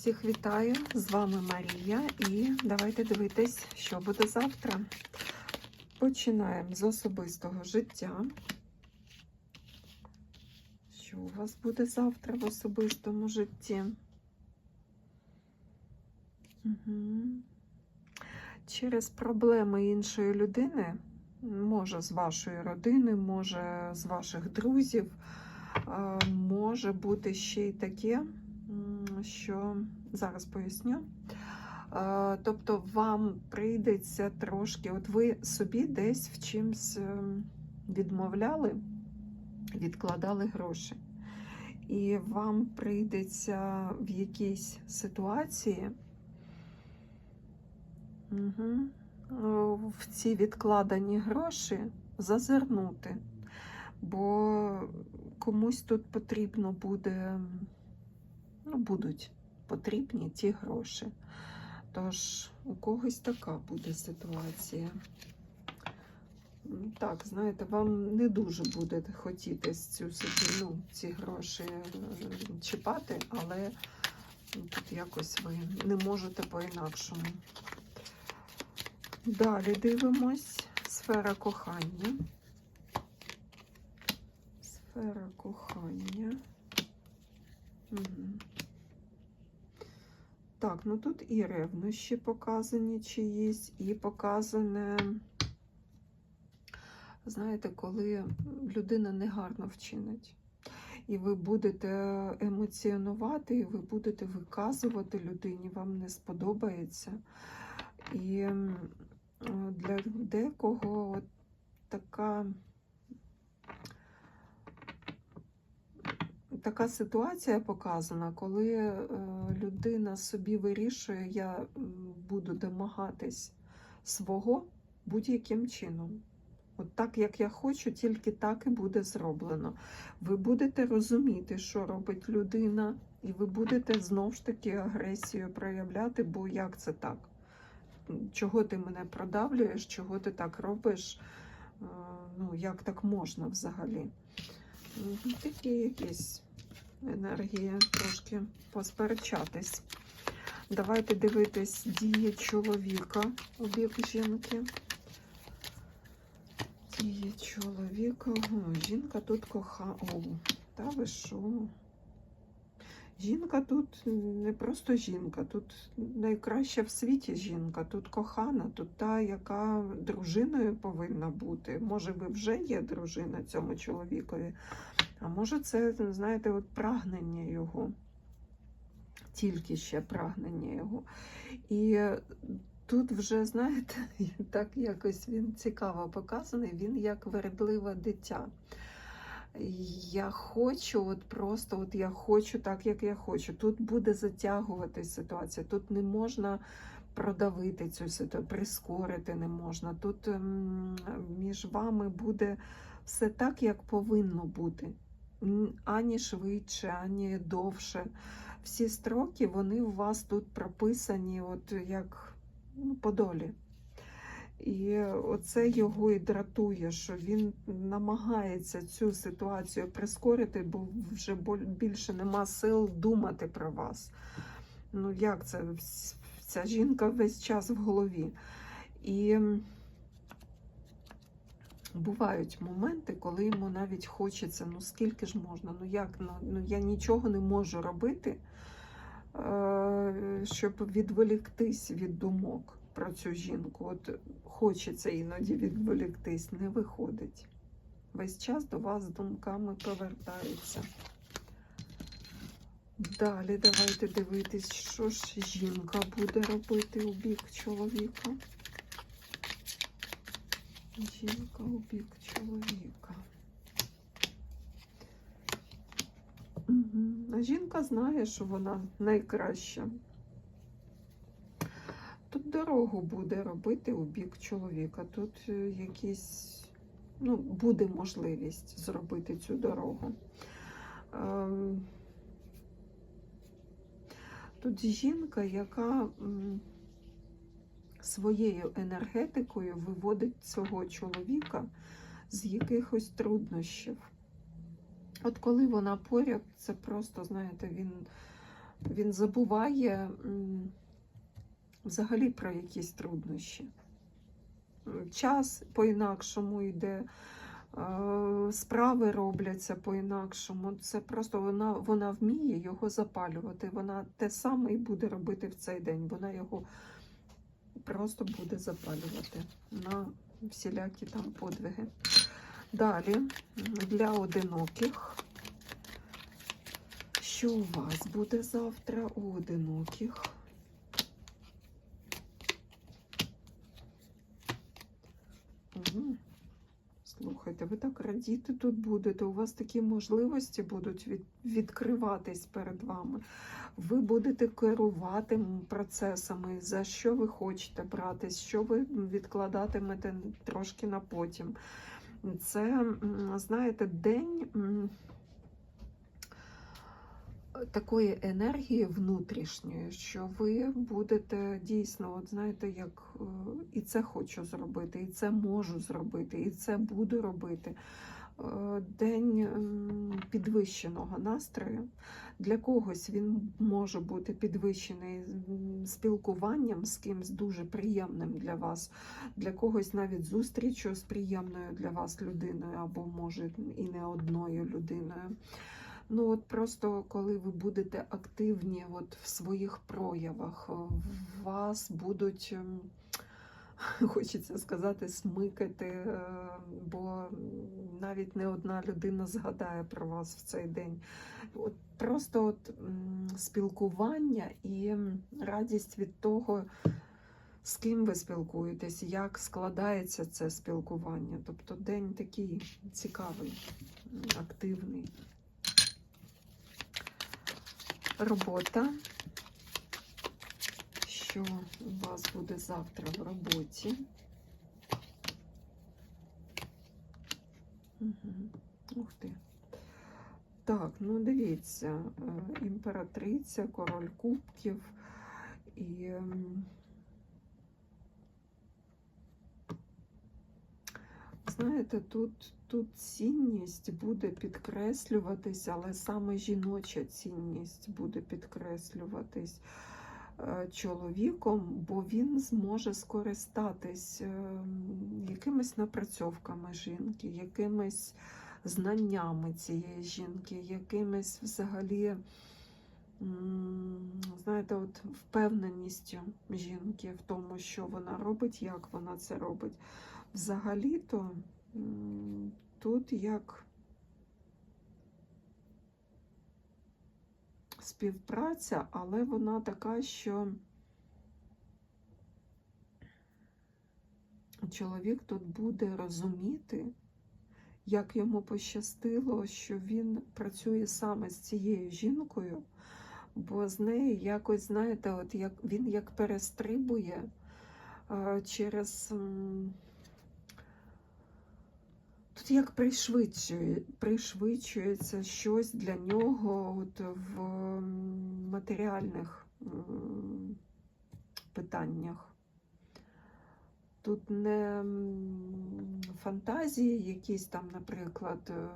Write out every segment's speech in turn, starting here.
Всіх вітаю! З вами Марія, і давайте дивитись, що буде завтра. Починаємо з особистого життя. Що у вас буде завтра в особистому житті? Угу. Через проблеми іншої людини, може з вашої родини, може з ваших друзів, може бути ще й таке, що зараз поясню. Е, Тобто вам прийдеться трошки, от ви собі десь в чимсь ем, відмовляли, відкладали гроші. І вам прийдеться в якійсь ситуації угу, в ці відкладені гроші зазирнути. Бо комусь тут потрібно буде, ну, будуть потрібні ті гроші. Тож, у когось така буде ситуація. Так, знаєте, вам не дуже буде хотітись цю ну, ці гроші е, чіпати, але тут якось ви не можете по-інакшому. Далі дивимось сфера кохання. Сфера кохання. Угу. Так, ну тут і ревнощі показані чиїсь, і показане, знаєте, коли людина негарно вчинить. І ви будете емоціонувати, і ви будете виказувати людині, вам не сподобається. І для декого така така ситуація показана, коли е, людина собі вирішує, я буду домагатись свого будь-яким чином. От так, як я хочу, тільки так і буде зроблено. Ви будете розуміти, що робить людина, і ви будете знову ж таки агресію проявляти, бо як це так? Чого ти мене продавлюєш, чого ти так робиш? Е, Ну, як так можна взагалі? Такі якісь енергії трошки посперечатись. Давайте дивитись дії чоловіка у бік жінки. Дії чоловіка. О, жінка тут коха. О, та ви що? Жінка тут не просто жінка, тут найкраща в світі жінка, тут кохана, тут та, яка дружиною повинна бути. Може, ви вже є дружина цьому чоловікові, а може, це, знаєте, от прагнення його, тільки ще прагнення його. І тут вже, знаєте, так якось він цікаво показаний, він як вередливе дитя. Я хочу, от просто от я хочу так, як я хочу. Тут буде затягуватись ситуація, тут не можна продавити цю ситуацію, прискорити не можна. Тут ем, між вами буде все так, як повинно бути. Ані швидше, ані довше. Всі строки вони у вас тут прописані, от як ну, по долі. І оце його і дратує, що він намагається цю ситуацію прискорити, бо вже більше нема сил думати про вас. Ну як це? Ця жінка весь час в голові. І бувають моменти, коли йому навіть хочеться, ну скільки ж можна, ну як, ну, ну я нічого не можу робити, е, щоб відволіктись від думок про цю жінку. От хочеться іноді відволіктись, не виходить. Весь час до вас думками повертається. Далі давайте дивитись, що ж жінка буде робити у бік чоловіка. Жінка у бік чоловіка. А жінка знає, що вона найкраща. Тут дорогу буде робити у бік чоловіка. Тут е, якісь, ну, буде можливість зробити цю дорогу. Ем, Тут жінка, яка своєю енергетикою виводить цього чоловіка з якихось труднощів. От коли вона поряд, це просто, знаєте, він Він забуває взагалі про якісь труднощі. Час по-інакшому йде, е, справи робляться по-інакшому. Це просто вона, вона вміє його запалювати. Вона те саме і буде робити в цей день. Вона його просто буде запалювати на всілякі там подвиги. Далі для одиноких. Що у вас буде завтра у одиноких? Мгм. Слухайте, ви так радіти тут будете. У вас такі можливості будуть від, відкриватись перед вами. Ви будете керувати процесами, за що ви хочете братись, що ви відкладатимете трошки на потім. Це, знаєте, день. такої енергії внутрішньої, що ви будете дійсно, от знаєте, як е, і це хочу зробити, і це можу зробити, і це буду робити. Е, День підвищеного настрою. Для когось він може бути підвищений спілкуванням з кимсь дуже приємним для вас, для когось навіть зустрічю з приємною для вас людиною, або може і не одною людиною. Ну, от просто коли ви будете активні от в своїх проявах, вас будуть, хочеться сказати, смикати, е, бо навіть не одна людина згадає про вас в цей день. От Просто от спілкування і радість від того, з ким ви спілкуєтесь, як складається це спілкування. Тобто день такий цікавий, активний. Робота. Що у вас буде завтра в роботі? Угу. Ух ти. Так, ну дивіться, е, імператриця, король кубків і. Знаєте, тут, тут цінність буде підкреслюватись, але саме жіноча цінність буде підкреслюватись чоловіком, бо він зможе скористатись е, якимись напрацьовками жінки, якимись знаннями цієї жінки, якимись взагалі. Знаєте, от впевненістю жінки в тому, що вона робить, як вона це робить. Взагалі-то тут як співпраця, але вона така, що чоловік тут буде розуміти, як йому пощастило, що він працює саме з цією жінкою, бо з нею якось, знаєте, от як він як перестрибує е, через. Тут як пришвидшує, пришвидшується щось для нього от в матеріальних питаннях. Тут не фантазії якісь там, наприклад, е,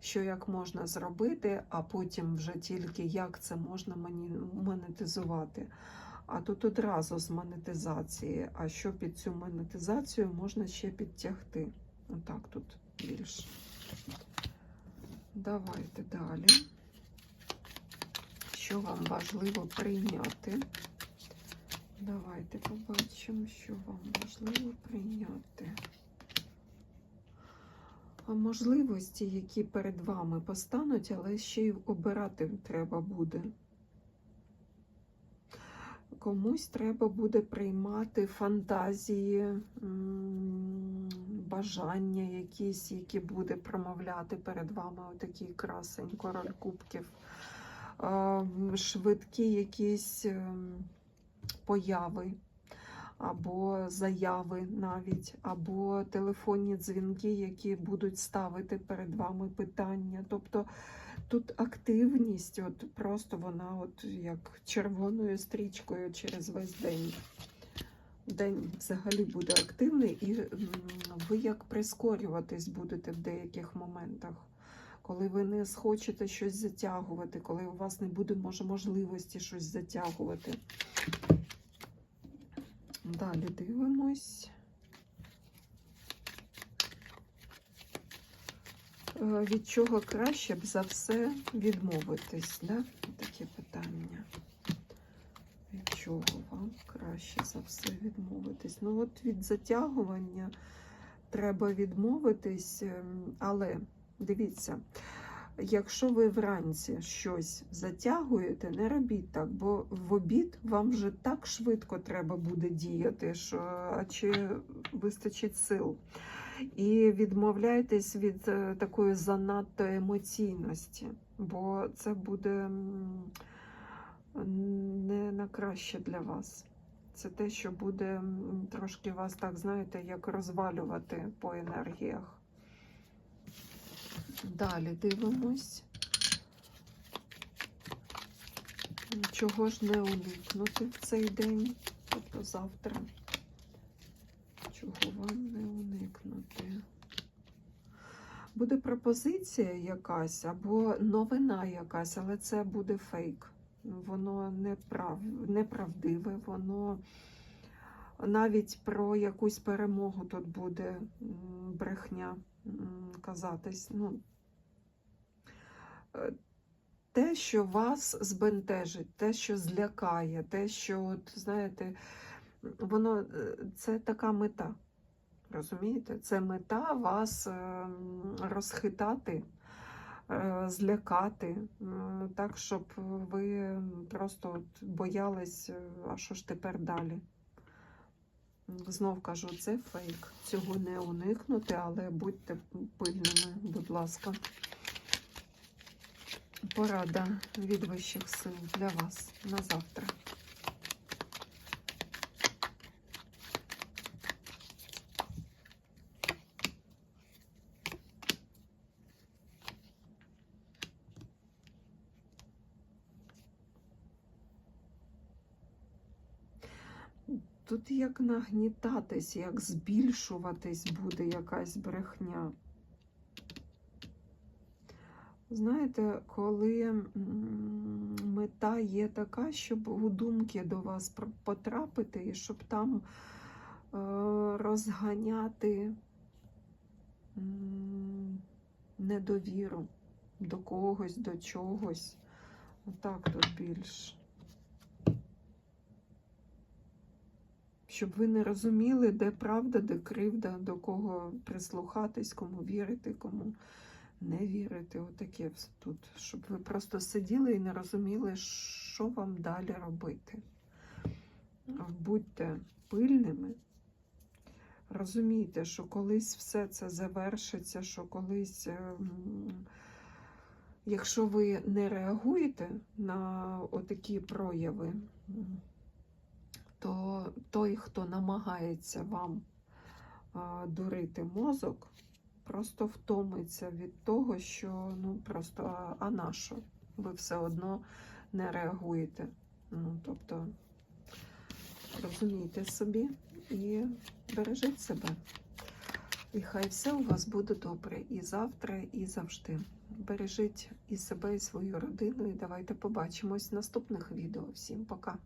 що як можна зробити, а потім вже тільки як це можна монетизувати. А тут одразу з монетизації. А що під цю монетизацію можна ще підтягти? Отак тут більше. Давайте далі. Що вам важливо прийняти? Давайте побачимо, що вам важливо прийняти. Можливості, які перед вами постануть, але ще й обирати треба буде. Комусь треба буде приймати фантазії, бажання якісь, які буде промовляти перед вами отакий красень, король кубків, швидкі якісь ем, появи, або заяви навіть, або телефонні дзвінки, які будуть ставити перед вами питання. Тобто Тут активність, от просто вона от як червоною стрічкою через весь день. День взагалі буде активний, і ви як прискорюватись будете в деяких моментах. коли ви не схочете щось затягувати, коли у вас не буде може, можливості щось затягувати. Далі дивимось. Е, Від чого краще б за все відмовитись? Да? Таке питання. Чого вам краще за все відмовитись? Ну, от від затягування треба відмовитись, ем, але дивіться, якщо ви вранці щось затягуєте, не робіть так, бо в обід вам вже так швидко треба буде діяти, що а чи вистачить сил. І відмовляйтесь від е, такої занадто емоційності, бо це буде не на краще для вас. Це те, що буде трошки вас, так знаєте, як розвалювати по енергіях. Далі дивимось. Чого ж не уникнути в цей день, тобто завтра. Чого вам не уникнути? Буде пропозиція якась або новина якась, але це буде фейк. Воно неправ... неправдиве, воно навіть про якусь перемогу тут буде брехня казатись. Ну, е, те, що вас збентежить, те, що злякає, те, що, от, знаєте, воно е, це така мета. Розумієте? Це мета вас ем, розхитати, злякати, так, щоб ви просто от боялись, е, а що ж тепер далі. Знов кажу, це фейк. Цього не уникнути, але будьте пильними, будь ласка. Порада від вищих сил для вас на завтра. Тут як нагнітатись, як збільшуватись буде якась брехня. Знаєте, коли мета є така, щоб у думки до вас потрапити, і щоб там е, розганяти недовіру до когось, до чогось. Отак тут більш. Щоб ви не розуміли, де правда, де кривда, до кого прислухатись, кому вірити, кому не вірити. Отаке тут. Щоб ви просто сиділи і не розуміли, що вам далі робити. Будьте пильними. Розумійте, що колись все це завершиться, що колись, ем, якщо ви не реагуєте на отакі прояви, то той, хто намагається вам дурити мозок, просто втомиться від того, що ну просто а, на що? Ви все одно не реагуєте. Ну, тобто розумійте собі і бережіть себе. І хай все у вас буде добре і завтра, і завжди. Бережіть і себе, і свою родину. І давайте побачимось в наступних відео. Всім пока!